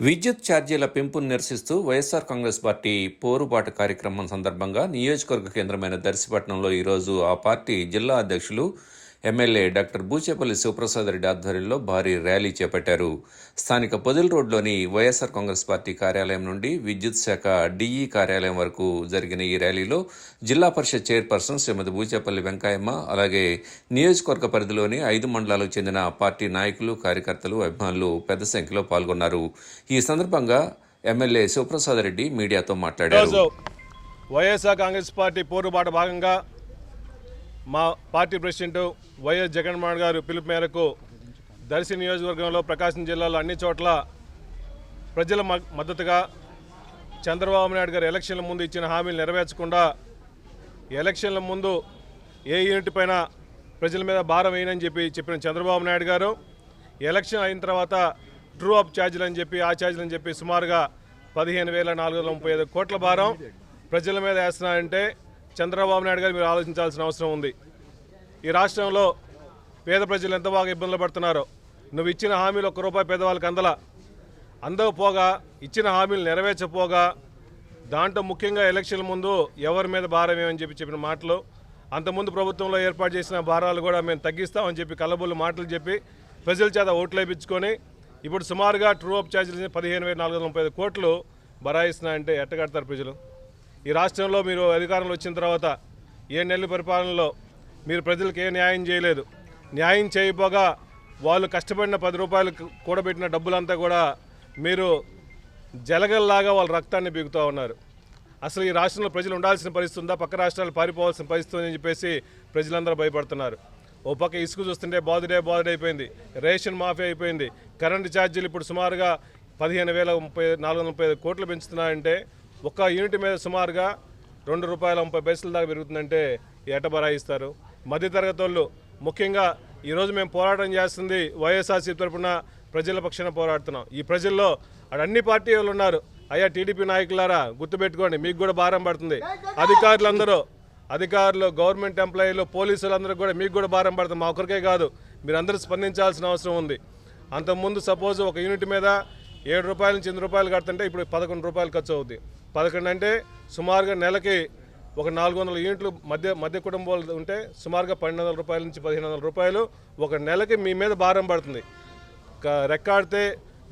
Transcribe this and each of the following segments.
విద్యుత్ ఛార్జీల పెంపును నిరసిస్తూ వైఎస్ఆర్ కాంగ్రెస్ పార్టీ పోరుబాటు కార్యక్రమం సందర్భంగా నియోజకవర్గ కేంద్రమైన దర్శిపట్నంలో ఈరోజు ఆ పార్టీ జిల్లా అధ్యక్షులు ఎమ్మెల్యే డాక్టర్ బూచేపల్లి శివప్రసాద్ రెడ్డి ఆధ్వర్యంలో భారీ ర్యాలీ చేపట్టారు. స్థానిక పొదిల్ రోడ్లోని వైఎస్ఆర్ కాంగ్రెస్ పార్టీ కార్యాలయం నుండి విద్యుత్ శాఖ డిఈ కార్యాలయం వరకు జరిగిన ఈ ర్యాలీలో జిల్లా పరిషత్ చైర్పర్సన్ శ్రీమతి బూచేపల్లి వెంకయ్యమ్మ అలాగే నియోజకవర్గ పరిధిలోని ఐదు మండలాలకు చెందిన పార్టీ నాయకులు కార్యకర్తలు అభిమానులు పెద్ద సంఖ్యలో పాల్గొన్నారు. ఈ సందర్భంగా ఎమ్మెల్యే శివప్రసాద్ రెడ్డి మీడియాతో మాట్లాడారు. వైఎస్ఆర్ కాంగ్రెస్ పార్టీ పోరుబాటు భాగంగా మా పార్టీ ప్రెసిడెంట్ వైఎస్ జగన్మోహన్ గారు పిలుపు మేరకు దర్శి నియోజకవర్గంలో ప్రకాశం జిల్లాలో అన్ని చోట్ల ప్రజల మ- మద్దతుగా చంద్రబాబు నాయుడు గారు ఎలక్షన్ల ముందు ఇచ్చిన హామీలు నెరవేర్చకుండా ఎలక్షన్ల ముందు ఏ యూనిట్ పైన ప్రజల మీద భారం వేయనని చెప్పి చెప్పిన చంద్రబాబు నాయుడు గారు ఎలక్షన్ అయిన తర్వాత ట్రూ అప్ ఛార్జీలు అని చెప్పి ఆ ఛార్జీలు అని చెప్పి సుమారుగా పదిహేను వేల నాలుగు వందల ముప్పై ఐదు కోట్ల భారం ప్రజల మీద వేస్తున్నారంటే చంద్రబాబు నాయుడు గారు మీరు ఆలోచించాల్సిన అవసరం ఉంది. ఈ రాష్ట్రంలో పేద ప్రజలు ఎంత బాగా ఇబ్బందులు పడుతున్నారో నువ్వు ఇచ్చిన హామీలు ఒక్క రూపాయి పేదవాళ్ళకి అందలా. అందకపోగా ఇచ్చిన హామీలు నెరవేర్చపోగా దాంట్లో ముఖ్యంగా ఎలక్షన్ ముందు ఎవరి మీద భారం ఏమని చెప్పి చెప్పిన మాటలు అంతకుముందు ప్రభుత్వంలో ఏర్పాటు చేసిన భారాలు కూడా మేము తగ్గిస్తామని చెప్పి కలబుల్లు మాటలు చెప్పి ప్రజల చేత ఓట్లు వేయించుకొని ఇప్పుడు సుమారుగా ట్రూ అప్ ఛార్జీలు పదిహేను వేల నాలుగు వందల ముప్పై ఐదు కోట్లు బరాయిస్తున్నాయంటే ఎట్టగడతారు ప్రజలు? ఈ రాష్ట్రంలో మీరు అధికారంలో వచ్చిన తర్వాత ఏ నెలల పరిపాలనలో మీరు ప్రజలకు ఏ న్యాయం చేయలేదు. న్యాయం చేయబోగా వాళ్ళు కష్టపడిన పది రూపాయలు కూడబెట్టిన డబ్బులంతా కూడా మీరు జలగల్లాగా వాళ్ళ రక్తాన్ని బీగుతూ ఉన్నారు. అసలు ఈ రాష్ట్రంలో ప్రజలు ఉండాల్సిన పరిస్థితి ఉందా? పక్క రాష్ట్రాలు పారిపోవాల్సిన పరిస్థితి చెప్పేసి ప్రజలందరూ భయపడుతున్నారు. ఓ పక్క ఇసుక చూస్తుంటే బాధుడే బాధుడైపోయింది అయిపోయింది. రేషన్ మాఫీ అయిపోయింది. కరెంటు ఛార్జీలు ఇప్పుడు సుమారుగా పదిహేను వేల ముప్పై నాలుగు వందల ముప్పై ఐదు కోట్లు పెంచుతున్నారంటే ఒక్క యూనిట్ మీద సుమారుగా రెండు రూపాయల ముప్పై పైసల దాకా పెరుగుతుందంటే ఎట బరాయిస్తారు మధ్యతరగతి వాళ్ళు ముఖ్యంగా ఈరోజు మేము పోరాటం చేస్తుంది వైఎస్ఆర్సీ తరపున ప్రజల పక్షాన పోరాడుతున్నాం. ఈ ప్రజల్లో అన్ని పార్టీ వాళ్ళు ఉన్నారు. అయ్యా టీడీపీ నాయకులారా గుర్తుపెట్టుకోండి మీకు కూడా భారం పడుతుంది. అధికారులందరూ అధికారులు గవర్నమెంట్ ఎంప్లాయీలు పోలీసులందరూ కూడా మీకు కూడా భారం పడుతుంది. మా ఒక్కరికే కాదు మీరందరూ స్పందించాల్సిన అవసరం ఉంది. అంతకుముందు సపోజ్ ఒక యూనిట్ మీద ఏడు రూపాయల నుంచి ఎనిమిది రూపాయలు కడుతుంటే ఇప్పుడు పదకొండు రూపాయలు ఖర్చు అవుద్ది. పదకొండు అంటే సుమారుగా నెలకి ఒక నాలుగు వందల యూనిట్లు మధ్య మధ్య కుటుంబాలు ఉంటే సుమారుగా పన్నెండు వందల రూపాయల నుంచి పదిహేను వందల రూపాయలు ఒక నెలకి మీ మీద భారం పడుతుంది. క- రెక్కాడితే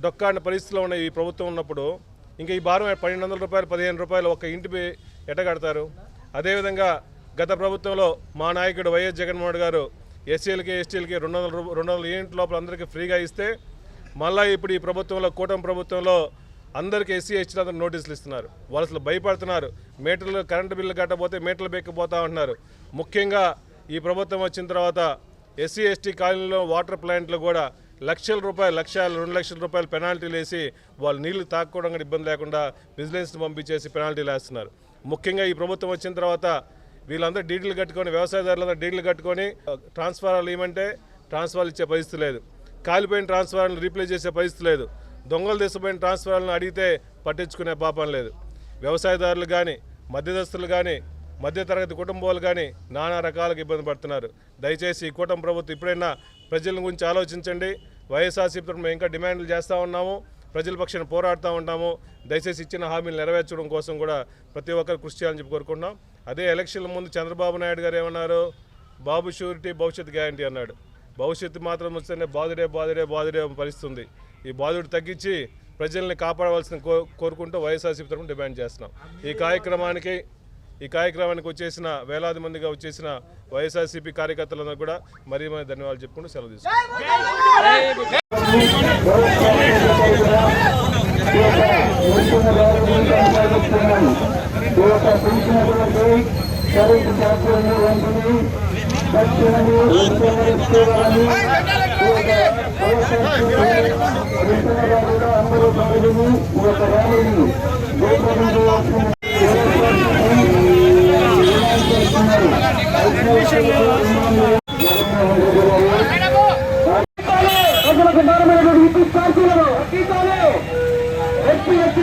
డొక్కాడిన పరిస్థితిలో ఉన్న ఈ ప్రభుత్వం ఉన్నప్పుడు ఇంకా ఈ భారం పన్నెండు వందల రూపాయలు పదిహేను రూపాయలు ఒక ఇంటిపై ఎట అదేవిధంగా గత ప్రభుత్వంలో మా నాయకుడు వైఎస్ జగన్మోహన్ గారు ఎస్సీలకి ఎస్టీలకి రెండు వందల రెండు వందల యూనిట్ లోపల అందరికీ ఫ్రీగా ఇస్తే మళ్ళీ ఇప్పుడు ఈ ప్రభుత్వంలో కూటమి ప్రభుత్వంలో అందరికీ ఎస్సీ ఎస్టీలు నోటీసులు ఇస్తున్నారు. వాళ్ళు అసలు భయపడుతున్నారు. మీటర్లు కరెంటు బిల్లు కట్టకపోతే మీటర్లు బెక్కిపోతా ఉంటున్నారు. ముఖ్యంగా ఈ ప్రభుత్వం వచ్చిన తర్వాత ఎస్సీ ఎస్టీ కాలనీలో వాటర్ ప్లాంట్లు కూడా లక్షల రూపాయలు లక్ష రెండు లక్షల రూపాయలు పెనాల్టీలు వేసి వాళ్ళు నీళ్ళు తాక్కోవడం కూడా ఇబ్బంది లేకుండా విజిలెన్స్ని పంపించేసి పెనాల్టీలు వేస్తున్నారు. ముఖ్యంగా ఈ ప్రభుత్వం వచ్చిన తర్వాత వీళ్ళందరూ డీడీలు కట్టుకొని వ్యవసాయదారులందరూ డీడీలు కట్టుకొని ట్రాన్స్ఫారాలు ఇవ్వమంటే ట్రాన్స్ఫార్లు ఇచ్చే పరిస్థితి లేదు. కాలిపోయిన ట్రాన్స్ఫార్లను రీప్లేస్ చేసే పరిస్థితి లేదు. దొంగలు తీసుకుపోయిన ట్రాన్స్ఫార్లను అడిగితే పట్టించుకునే పాపం లేదు. వ్యవసాయదారులు కానీ మధ్యదస్తులు కానీ మధ్యతరగతి కుటుంబాలు కానీ నానా రకాలకు ఇబ్బంది పడుతున్నారు. దయచేసి ఈ కూటమి ప్రభుత్వం ఇప్పుడైనా ప్రజల గురించి ఆలోచించండి. వైఎస్ఆర్సీపీ మేము ఇంకా డిమాండ్లు చేస్తూ ఉన్నాము. ప్రజల పక్షాన పోరాడుతూ ఉంటాము. దయచేసి ఇచ్చిన హామీలు నెరవేర్చడం కోసం కూడా ప్రతి ఒక్కరు కృషి చేయాలని చెప్పి కోరుకుంటున్నాం. అదే ఎలక్షన్ల ముందు చంద్రబాబు నాయుడు గారు ఏమన్నారు? బాబు షూరిటీ భవిష్యత్ గ్యారంటీ అన్నాడు. భవిష్యత్తు మాత్రం వస్తేనే బాధుడే బాధుడే బాధుడే పరిస్థితుంది ఈ బాధుడు తగ్గించి ప్రజల్ని కాపాడవలసిన కో కోరుకుంటూ వైఎస్ఆర్సీపీ తరఫున డిమాండ్ చేస్తున్నాం ఈ కార్యక్రమానికి ఈ కార్యక్రమానికి వచ్చేసిన వేలాది మందిగా వచ్చేసిన వైఎస్ఆర్సీపీ కార్యకర్తలందరూ కూడా మరీ మరి ధన్యవాదాలు చెప్పుకుంటూ సెలవు తీసుకున్నాం అందరూ ప్రజలకు భారమైనటువంటి విద్యుత్ ఛార్జీలను ఎత్తి ఎత్తి